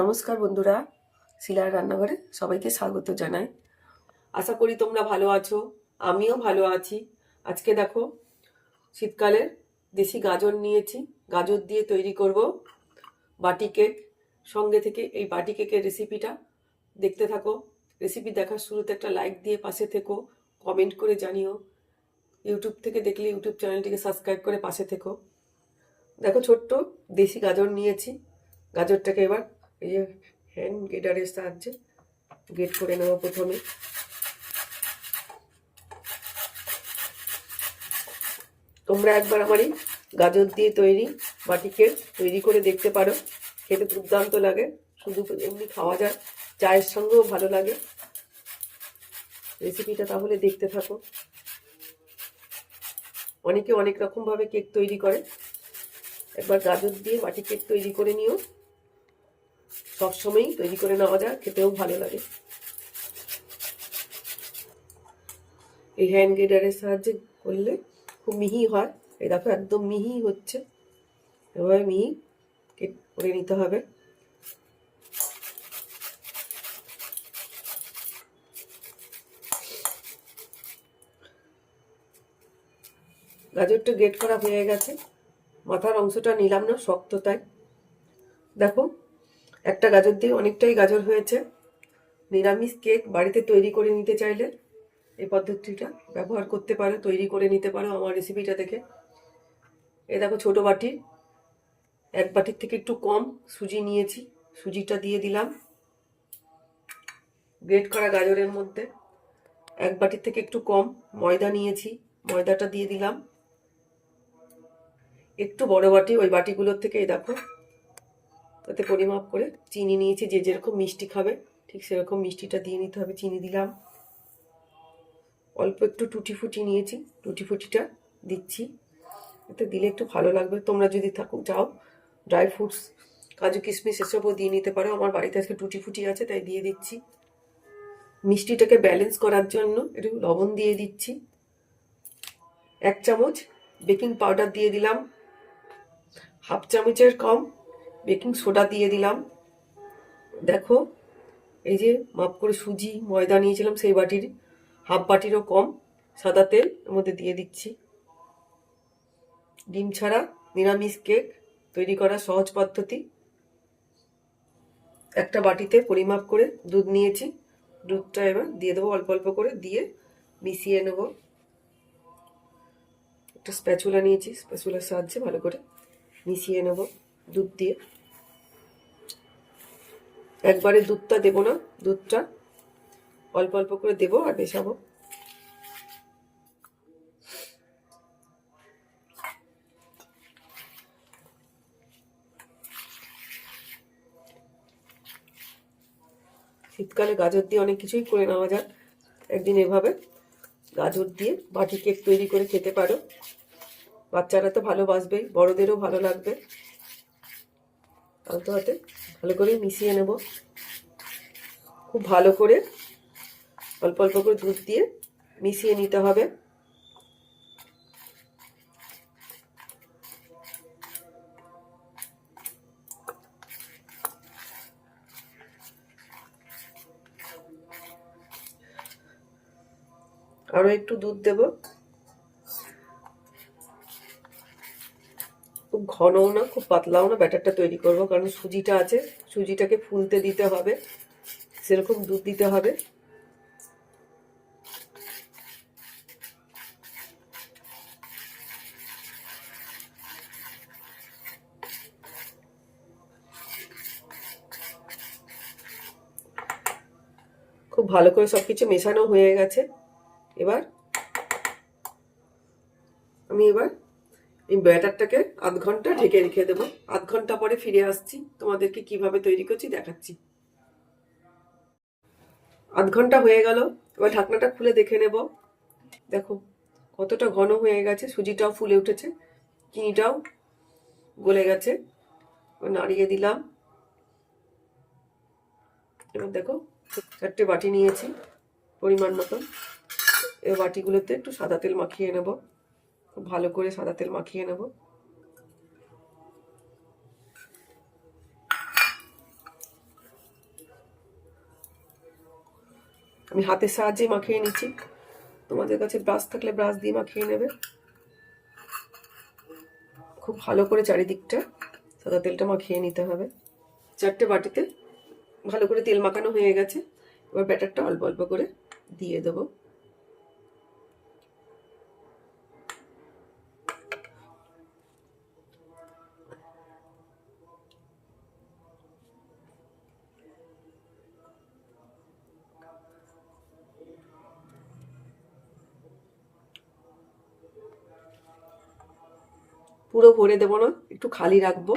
নমস্কার বন্ধুরা, শিলার রান্নাঘরে সবাইকে স্বাগত জানাই। আশা করি তোমরা ভালো আছো, আমিও ভালো আছি। আজকে দেখো, শীতকালের দেশি গাজর নিয়েছি, গাজর দিয়ে তৈরি করব বাটি কেক। সঙ্গে থেকে এই বাটি কেকের রেসিপিটা দেখতে থাকো। রেসিপি দেখার শুরুতে একটা লাইক দিয়ে পাশে থেকো, কমেন্ট করে জানিও। ইউটিউব থেকে দেখলে ইউটিউব চ্যানেলটিকে সাবস্ক্রাইব করে পাশে থেকো। দেখো, ছোট্ট দেশি গাজর নিয়েছি। গাজরটাকে এবার এই যে হ্যান্ড গেটারের সাহায্যে গেট করে নেব প্রথমে। তোমরা একবার আমার এই গাজর দিয়ে তৈরি বাটিকে তৈরি করে দেখতে পারো। খেতে দুর্দান্ত লাগে। শুধু এমনি খাওয়া যায়, চায়ের সঙ্গেও ভালো লাগে। রেসিপিটা তাহলে দেখতে থাকো। অনেকে অনেক রকমভাবে কেক তৈরি করে। একবার গাজর দিয়ে বাটি কেক তৈরি করে নিও। সবসময়ই তৈরি করে নেওয়া যায়, খেতেও ভালো লাগে। এই হ্যান্ড গ্রেডারের সাহায্যে করলে খুব মিহি হয়। এই দেখো, একদম মিহি হচ্ছে। এভাবে মিহি করে নিতে হবে। গাজরটা গেট করা হয়ে গেছে। মাথার অংশটা নিলাম না, শক্ত তাই। দেখো একটা গাজর দিয়ে অনেকটাই গাজর হয়েছে। নিরামিষ কেক বাড়িতে তৈরি করে নিতে চাইলে এই পদ্ধতিটা ব্যবহার করতে পারো, তৈরি করে নিতে পারো আমার রেসিপিটা দেখে। এ দেখো ছোটো বাটি, এক বাটির থেকে একটু কম সুজি নিয়েছি, সুজিটা দিয়ে দিলাম। গ্রেট করা গাজরের মধ্যে এক বাটির থেকে একটু কম ময়দা নিয়েছি, ময়দাটা দিয়ে দিলাম। একটু বড় বাটি ওই বাটিগুলোর থেকে এই দেখো তাতে পরিমাপ করে চিনি নিয়েছি, যে যেরকম মিষ্টি খাবে, ঠিক সেরকম মিষ্টিটা দিয়ে নিতে হবে, চিনি দিলাম। অল্প একটু টুটি ফুটি নিয়েছি, টুটি ফুটিটা দিচ্ছি। এতে দিলে একটু ভালো লাগবে। তোমরা যদি থাকো চাও ড্রাই ফ্রুটস, কাজু কিশমিশ এসবও দিয়ে নিতে পারো। আমার বাড়িতে আজকে টুটি ফুটি আছে, তাই দিয়ে দিচ্ছি। মিষ্টিটাকে ব্যালেন্স করার জন্য একটু লবণ দিয়ে দিচ্ছি। এক চামচ বেকিং পাউডার দিয়ে দিলাম। হাফ চামচের কম বেকিং সোডা দিয়ে দিলাম। দেখো, এই যে মাপ করে সুজি, ময়দা নিয়েছিলাম সেই বাটির, হাফ বাটিরও কম, সাদা তেল এর মধ্যে দিয়ে দিচ্ছি। ডিম ছাড়া নিরামিষ কেক তৈরি করা সহজ পদ্ধতি। একটা বাটিতে পরিমাপ করে দুধ নিয়েছি। দুধটা এবার দিয়ে দেবো, অল্প অল্প করে দিয়ে মিশিয়ে নেব। একটা স্প্যাচুলা নিয়েছি, স্প্যাচুলার সাহায্যে ভালো করে মিশিয়ে নেব দুধ দিয়ে। একবারে দুধটা দেবো না, দুধটা। অল্প অল্প করে দেবো আর মেশাবো। শীতকালে গাজর দিয়ে অনেক কিছুই করে নেওয়া যায়, একদিন এভাবে। গাজর দিয়ে বাটি কেক তৈরি করে খেতে পারো। বাচ্চারা তো ভালোবাসবেই, বড়দেরও ভালো লাগবে। আলতো হাতে। ভালো করে মিশিয়ে নেব। খুব ভালো করে অল্প অল্প করে দুধ দিয়ে মিশিয়ে নিতে হবে। আরও একটু দুধ দেব। ঘনও না, খুব পাতলাও না, ব্যাটারটা তৈরি করব, কারণ সুজিটা আছে, সুজিটাকে ফুলতে দিতে হবে, সেরকম দুধ দিতে হবে। খুব ভালো করে সব কিছু মেশানো হয়ে গেছে। এবার আমি এবার এই ব্যাটারটাকে আধ ঘণ্টা ঢেকে রেখে দেবো। আধ ঘণ্টা পরে ফিরে আসছি। তোমাদেরকে কীভাবে তৈরি করছি দেখাচ্ছি। আধ ঘণ্টা হয়ে গেল। এবার ঢাকনাটা খুলে দেখে নেব। দেখো কতটা ঘন হয়ে গেছে। সুজিটাও ফুলে উঠেছে। চিনিটাও গলে গেছে। এবার নাড়িয়ে দিলাম। এবার দেখো চারটে বাটি নিয়েছি পরিমাণ মতন। এই বাটিগুলোতে একটু সাদা তেল মাখিয়ে নেব। খুব ভালো করে সাদা তেল মাখিয়ে নেব। আমি হাতের সাহায্যে মাখিয়ে নিচ্ছি। তোমাদের কাছে ব্রাশ থাকলে ব্রাশ দিয়ে মাখিয়ে নেবে। খুব ভালো করে চারিদিকটা সাদা তেলটা মাখিয়ে নিতে হবে। চারটে বাটিতে ভালো করে তেল মাখানো হয়ে গেছে। এবার ব্যাটারটা অল্প অল্প করে দিয়ে দেবো। পুরো ভরে দেবো না, একটু খালি রাখব।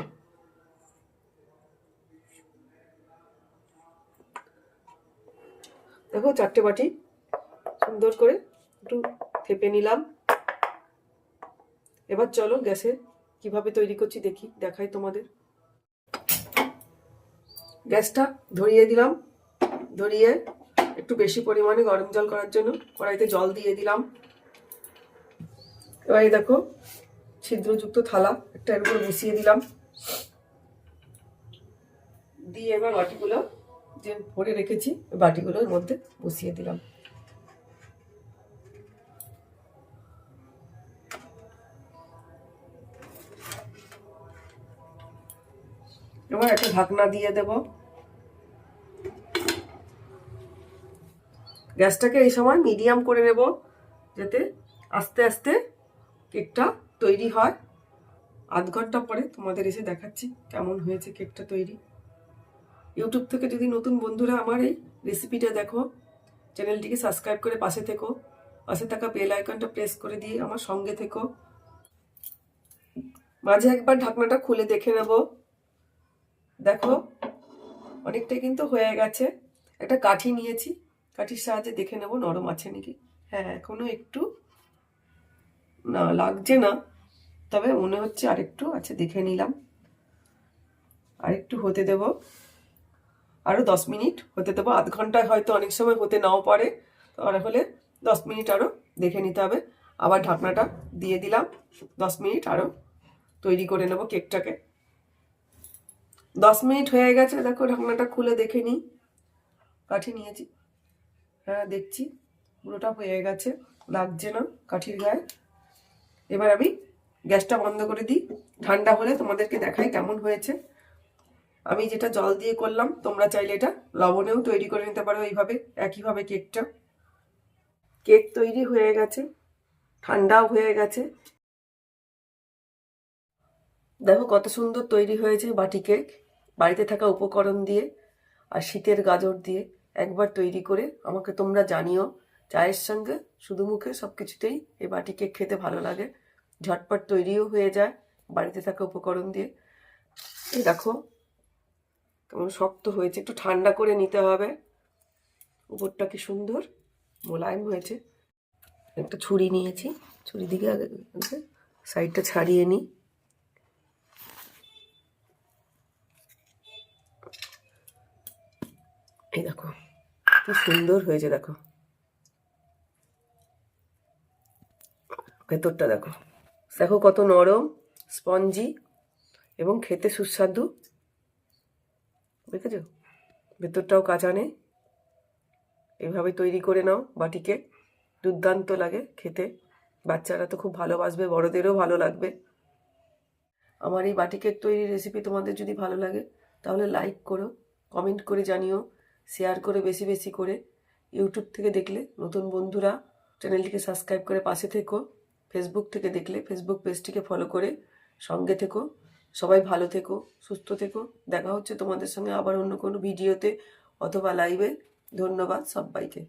দেখো চারটে বাটি, সুন্দর করে একটু থেপে নিলাম। এবার চলো গ্যাসে কীভাবে তৈরি করছি দেখি, দেখাই তোমাদের। গ্যাসটা ধরিয়ে দিলাম, ধরিয়ে একটু বেশি পরিমাণে গরম জল করার জন্য কড়াইতে জল দিয়ে দিলাম। এবারে দেখো ছিদ্রযুক্ত থালা একটা এর উপরে বসিয়ে দিলাম। দিয়ে এবার বাটিগুলো যে ভরে রেখেছি বাটিগুলোর মধ্যে বসিয়ে দিলাম। এবার একটা ঢাকনা দিয়ে দেব। গ্যাসটাকে এই সময় মিডিয়াম করে নেব, যাতে আস্তে আস্তে কেকটা তৈরি হয়। আধ ঘণ্টা পরে তোমাদের এসে দেখাচ্ছি কেমন হয়েছে কেকটা তৈরি। ইউটিউব থেকে যদি নতুন বন্ধুরা আমার এই রেসিপিটা দেখো চ্যানেলটিকে সাবস্ক্রাইব করে পাশে থেকো, পাশে থাকা বেল আইকনটা প্রেস করে দিয়ে আমার সঙ্গে থেকো। মাঝে একবার ঢাকনাটা খুলে দেখে নেব। দেখো, অনেকটাই কিন্তু হয়ে গেছে। একটা কাঠি নিয়েছি, কাঠির সাহায্যে দেখে নেব, নরম আছে নাকি? হ্যাঁ এখনও একটু না, লাগছে না। তবে মনে হচ্ছে আরেকটু আছে দেখে নিলাম। আরেকটু হতে দেব। আরও দশ মিনিট হতে দেবো। আধ ঘন্টায় হয়তো অনেক সময় হতে নাও পারে। হলে দশ মিনিট আরও দেখে নিতে হবে। আবার ঢাকনাটা দিয়ে দিলাম। দশ মিনিট আরও তৈরি করে নেব কেকটাকে। দশ মিনিট হয়ে গেছে। দেখো ঢাকনাটা খুলে দেখে নিই। কাঠি নিয়েছি। হ্যাঁ দেখছি। পুরোটা হয়ে গেছে। লাগছে না কাঠির গায়ে। এবার আমি গ্যাসটা বন্ধ করে দিই। ঠান্ডা হলে তোমাদেরকে দেখাই কেমন হয়েছে। আমি যেটা জল দিয়ে করলাম, তোমরা চাইলে এটা লবণেও তৈরি করে নিতে পারো এইভাবে, একইভাবে কেকটা। কেক তৈরি হয়ে গেছে, ঠান্ডাও হয়ে গেছে। দেখো কত সুন্দর তৈরি হয়েছে বাটি কেক, বাড়িতে থাকা উপকরণ দিয়ে আর শীতের গাজর দিয়ে একবার তৈরি করে আমাকে তোমরা জানিও। চায়ের সঙ্গে শুধু মুখে সব কিছুতেই এই বাটি কেক খেতে ভালো লাগে। ঝটপট তৈরিও হয়ে যায়, বাড়িতে থাকা উপকরণ দিয়ে। এই দেখো, কেমন শক্ত হয়েছে। একটু ঠান্ডা করে নিতে হবে। উপরটা কি সুন্দর, মোলায়েম হয়েছে। একটা ছুরি নিয়েছি, ছুরি দিকে আগে সাইডটা ছাড়িয়ে নিই। এই দেখো, কি সুন্দর হয়েছে, দেখো। ভেতরটা দেখো। দেখো কত নরম, স্পঞ্জি এবং খেতে সুস্বাদু। দেখেছ? ভেতরটাও কাঁচা নেই এভাবে তৈরি করে নাও বাটিকে। দুর্দান্ত লাগে খেতে। বাচ্চারা তো খুব ভালোবাসবে, বড়দেরও ভালো লাগবে। আমার এই বাটি কেক তৈরির রেসিপি তোমাদের যদি ভালো লাগে, তাহলে লাইক করো কমেন্ট করে জানিও শেয়ার করে বেশি বেশি করে। ইউটিউব থেকে দেখলে নতুন বন্ধুরা চ্যানেলটিকে সাবস্ক্রাইব করে পাশে থেকো। ফেসবুক থেকে দেখলে ফেসবুক পেজটিকে ফলো করে সঙ্গে থেকো। সবাই ভালো থেকো, সুস্থ থেকো। দেখা হচ্ছে তোমাদের সঙ্গে আবার অন্য কোনো ভিডিওতে অথবা লাইভে ধন্যবাদ সবাইকে।